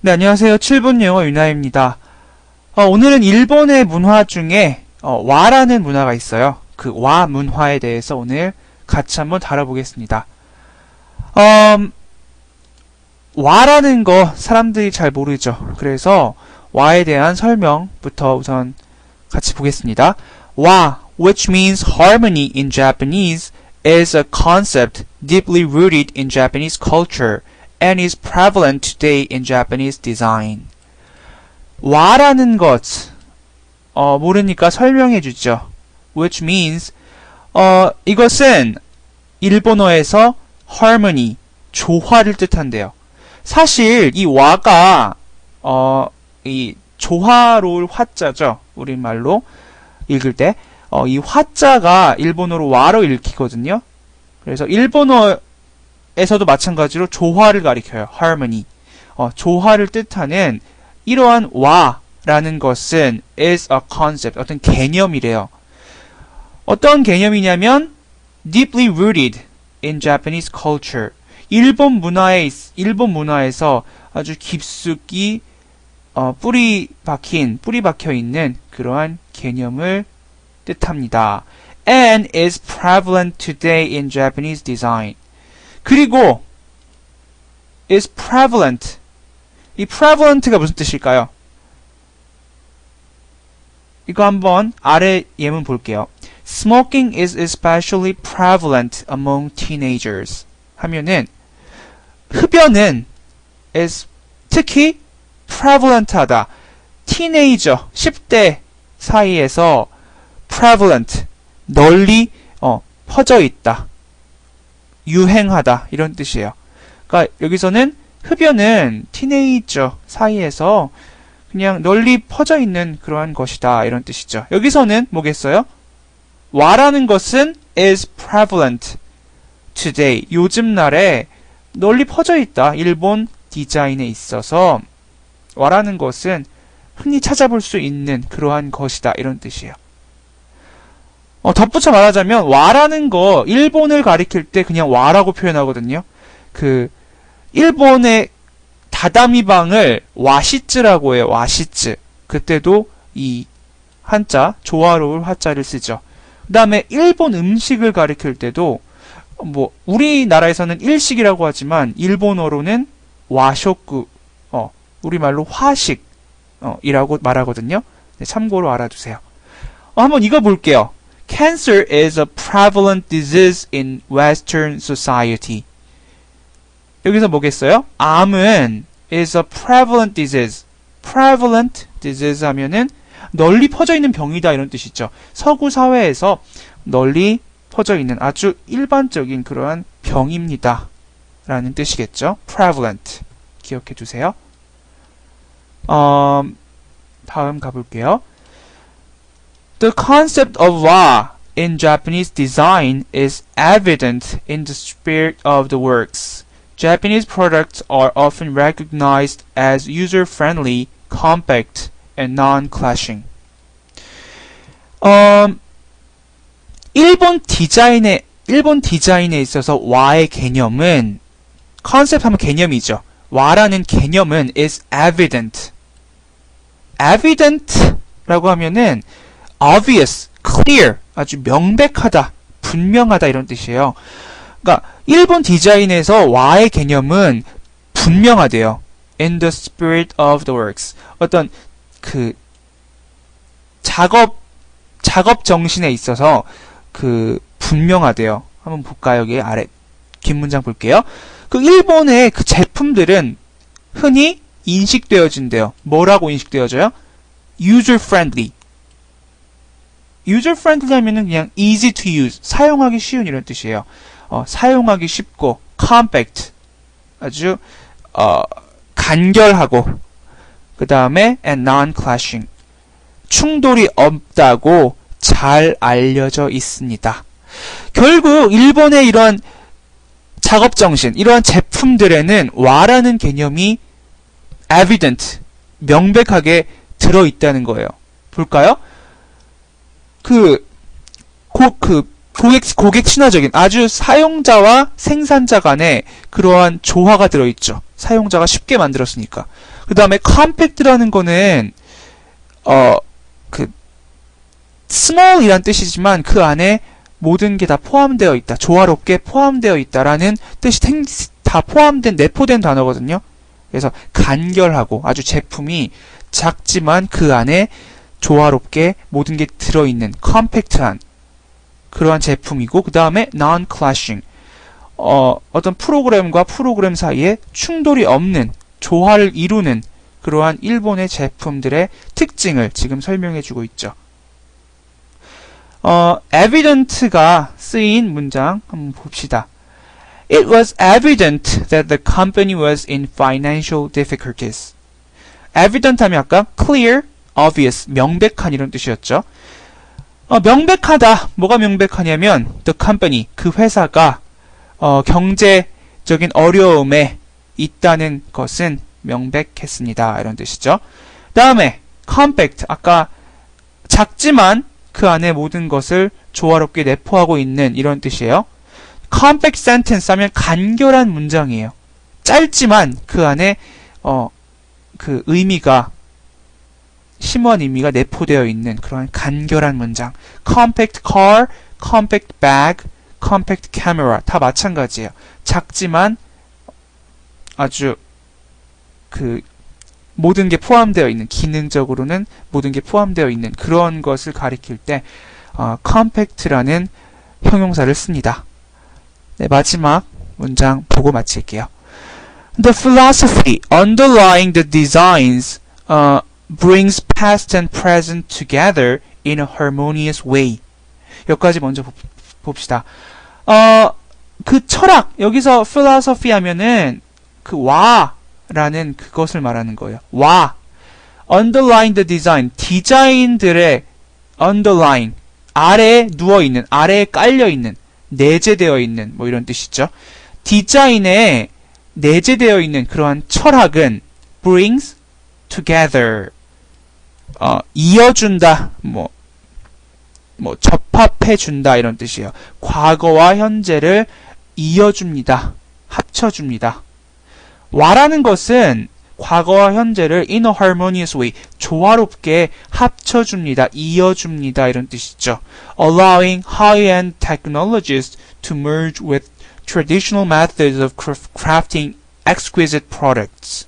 네, 안녕하세요. 7분 영어 윤아입니다. 어, 오늘은 일본의 문화 중에 어, 와라는 문화가 있어요. 그 와 문화에 대해서 오늘 같이 한번 다뤄보겠습니다. 음, 와라는 거 사람들이 잘 모르죠. 그래서 와에 대한 설명부터 우선 같이 보겠습니다. 와, which means harmony in Japanese, is a concept deeply rooted in Japanese culture and is prevalent today in Japanese design. 와라는 것, 어, 모르니까 설명해 주죠. which means, 어, 이것은 일본어에서 harmony, 조화를 뜻한대요. 사실 이 와가, 어, 이 조화로울 화자죠. 우리말로 읽을 때. 어, 이 화자가 일본어로 와로 읽히거든요. 그래서 일본어 에서도 마찬가지로 조화를 가리켜요. harmony. 어, 조화를 뜻하는 이러한 와라는 것은 is a concept, 어떤 개념이래요. 어떤 개념이냐면 deeply rooted in Japanese culture. 일본 문화에 있- 일본 문화에서 아주 깊숙이 어, 뿌리 박힌 뿌리 박혀 있는 그러한 개념을 뜻합니다. and is prevalent today in Japanese design. 그리고 is prevalent. 이 prevalent가 무슨 뜻일까요? 이거 한번 아래 예문 볼게요. Smoking is especially prevalent among teenagers. 하면은 흡연은 is 특히 prevalent하다. 티네이저 10대 사이에서 prevalent 널리 어, 퍼져 있다. 유행하다 이런 뜻이에요. 그러니까 여기서는 흡연은 티네이저 사이에서 그냥 널리 퍼져 있는 그러한 것이다 이런 뜻이죠. 여기서는 뭐겠어요? 와라는 것은 is prevalent today 요즘 날에 널리 퍼져 있다. 일본 디자인에 있어서 와라는 것은 흔히 찾아볼 수 있는 그러한 것이다 이런 뜻이에요. 어, 덧붙여 말하자면 와라는 거 일본을 가리킬 때 그냥 와라고 표현하거든요. 그 일본의 다다미 방을 와시츠라고 해요. 와시츠. 그때도 이 한자 조화로울 화자를 쓰죠. 그 다음에 일본 음식을 가리킬 때도 뭐 우리나라에서는 일식이라고 하지만 일본어로는 와쇼쿠 어 우리말로 화식 어 이라고 말하거든요. 네, 참고로 알아두세요. 어, 한번 이거 볼게요. Cancer is a prevalent disease in Western society. 여기서 뭐겠어요? 암은 is a prevalent disease. prevalent disease 하면은 널리 퍼져 있는 병이다 이런 뜻이죠. 서구 사회에서 널리 퍼져 있는 아주 일반적인 그러한 병입니다. 라는 뜻이겠죠. prevalent. 기억해 두세요. 어, 다음 가볼게요. The concept of wa in Japanese design is evident in the spirit of the works. Japanese products are often recognized as user-friendly, compact, and non-clashing. 음, 일본 디자인에 일본 디자인에 있어서 와의 개념은 컨셉 하면 개념이죠. 와라는 개념은 is evident. evident라고 하면은 obvious, clear, 아주 명백하다, 분명하다 이런 뜻이에요. 그러니까 일본 디자인에서 와의 개념은 분명하대요. In the spirit of the works. 어떤 그 작업 작업 정신에 있어서 그 분명하대요. 한번 볼까요? 여기 아래 긴 문장 볼게요. 그 일본의 그 제품들은 흔히 인식되어진대요. 뭐라고 인식되어져요? user friendly. User friendly 하면은 그냥 easy to use, 사용하기 쉬운 이런 뜻이에요. 어, 사용하기 쉽고 compact, 아주 어, 간결하고 그 다음에 and non-clashing, 충돌이 없다고 잘 알려져 있습니다. 결국 일본의 이런 작업 정신, 이러한 제품들에는 와라는 개념이 evident, 명백하게 들어 있다는 거예요. 볼까요? 그, 고, 그, 고객, 고객 친화적인 아주 사용자와 생산자 간에 그러한 조화가 들어있죠. 사용자가 쉽게 만들었으니까. 그 다음에 compact라는 거는 어 그 small이란 뜻이지만 그 안에 모든 게 다 포함되어 있다. 조화롭게 포함되어 있다라는 뜻이 생- 다 포함된 내포된 단어거든요. 그래서 간결하고 아주 제품이 작지만 그 안에 조화롭게 모든 게 들어있는 컴팩트한 그러한 제품이고 그 다음에 non-clashing 어, 어떤 프로그램과 프로그램 사이에 충돌이 없는 조화를 이루는 그러한 일본의 제품들의 특징을 지금 설명해주고 있죠. 어, evident가 쓰인 문장 한번 봅시다. It was evident that the company was in financial difficulties. evident 하면 아까 clear, obvious, 명백한 이런 뜻이었죠. 어, 명백하다. 뭐가 명백하냐면 the company, 그 회사가 어, 경제적인 어려움에 있다는 것은 명백했습니다. 이런 뜻이죠. 다음에 compact, 아까 작지만 그 안에 모든 것을 조화롭게 내포하고 있는 이런 뜻이에요. compact sentence 하면 간결한 문장이에요. 짧지만 그 안에 어, 그 의미가 심오한 의미가 내포되어 있는 그런 간결한 문장. compact car, compact bag, compact camera 다 마찬가지예요. 작지만 아주 그 모든 게 포함되어 있는 기능적으로는 모든 게 포함되어 있는 그런 것을 가리킬 때 어, compact라는 형용사를 씁니다. 네, 마지막 문장 보고 마칠게요. The philosophy underlying the designs uh, brings past and present together in a harmonious way. 여기까지 먼저 보- 봅시다. 어, 그 철학, 여기서 philosophy 하면은 그 와라는 그것을 말하는 거예요. 와. underlying the design, 디자인들의 underlying, 아래에 누워있는, 아래에 깔려있는, 내재되어 있는, 뭐 이런 뜻이죠. 디자인에 내재되어 있는 그러한 철학은 brings together, 어, 이어준다, 뭐, 뭐, 접합해준다, 이런 뜻이에요. 과거와 현재를 이어줍니다. 합쳐줍니다. 와라는 것은 과거와 현재를 in a harmonious way, 조화롭게 합쳐줍니다. 이어줍니다. 이런 뜻이죠. allowing high-end technologies to merge with traditional methods of craft- crafting exquisite products.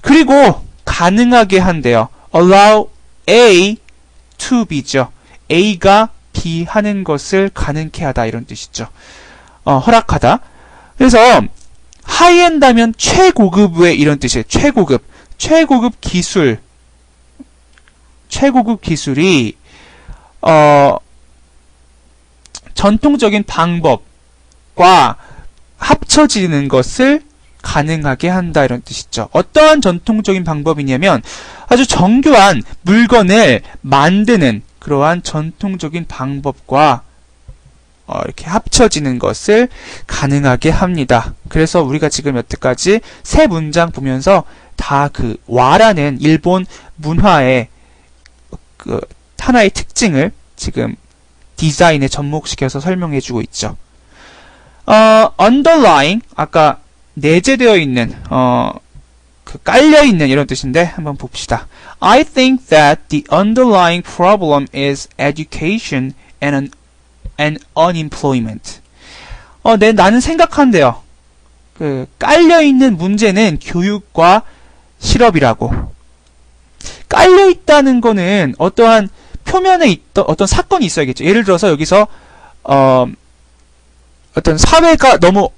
그리고 가능하게 한대요. Allow A to B죠. A가 B 하는 것을 가능케 하다 이런 뜻이죠. 어, 허락하다. 그래서 하이엔다면 최고급의 이런 뜻이에요. 최고급. 최고급 기술. 최고급 기술이 어 전통적인 방법과 합쳐지는 것을 가능하게 한다 이런 뜻이죠. 어떠한 전통적인 방법이냐면 아주 정교한 물건을 만드는 그러한 전통적인 방법과 어, 이렇게 합쳐지는 것을 가능하게 합니다. 그래서 우리가 지금 여태까지 세 문장 보면서 다 그 와라는 일본 문화의 그 하나의 특징을 지금 디자인에 접목시켜서 설명해주고 있죠. 어, underlying 아까 내재되어 있는 어, 그 깔려 있는 이런 뜻인데 한번 봅시다. I think that the underlying problem is education and an, and unemployment. 어, 네, 나는 생각한대요. 그 깔려 있는 문제는 교육과 실업이라고. 깔려 있다는 거는 어떠한 표면에 있던 어떤 사건이 있어야겠죠. 예를 들어서 여기서 어, 어떤 사회가 너무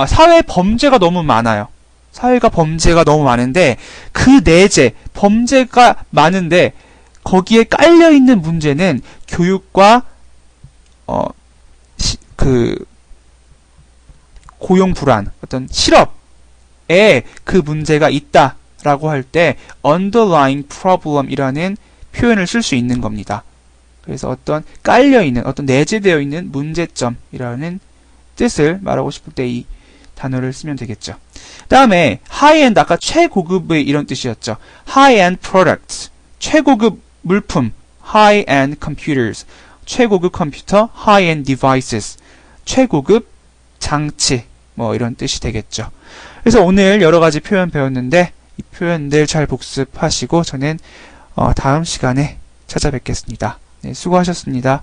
아, 사회 범죄가 너무 많아요. 사회가 범죄가 너무 많은데 그 내재 범죄가 많은데 거기에 깔려 있는 문제는 교육과 어 그 고용 불안 어떤 실업에 그 문제가 있다라고 할 때 underlying problem이라는 표현을 쓸 수 있는 겁니다. 그래서 어떤 깔려 있는 어떤 내재되어 있는 문제점이라는 뜻을 말하고 싶을 때이 단어를 쓰면 되겠죠. 다음에 high-end 아까 최고급의 이런 뜻이었죠. high-end products 최고급 물품 high-end computers 최고급 컴퓨터 high-end devices 최고급 장치 뭐 이런 뜻이 되겠죠. 그래서 오늘 여러 가지 표현 배웠는데 이 표현들 잘 복습하시고 저는 어, 다음 시간에 찾아뵙겠습니다. 네, 수고하셨습니다.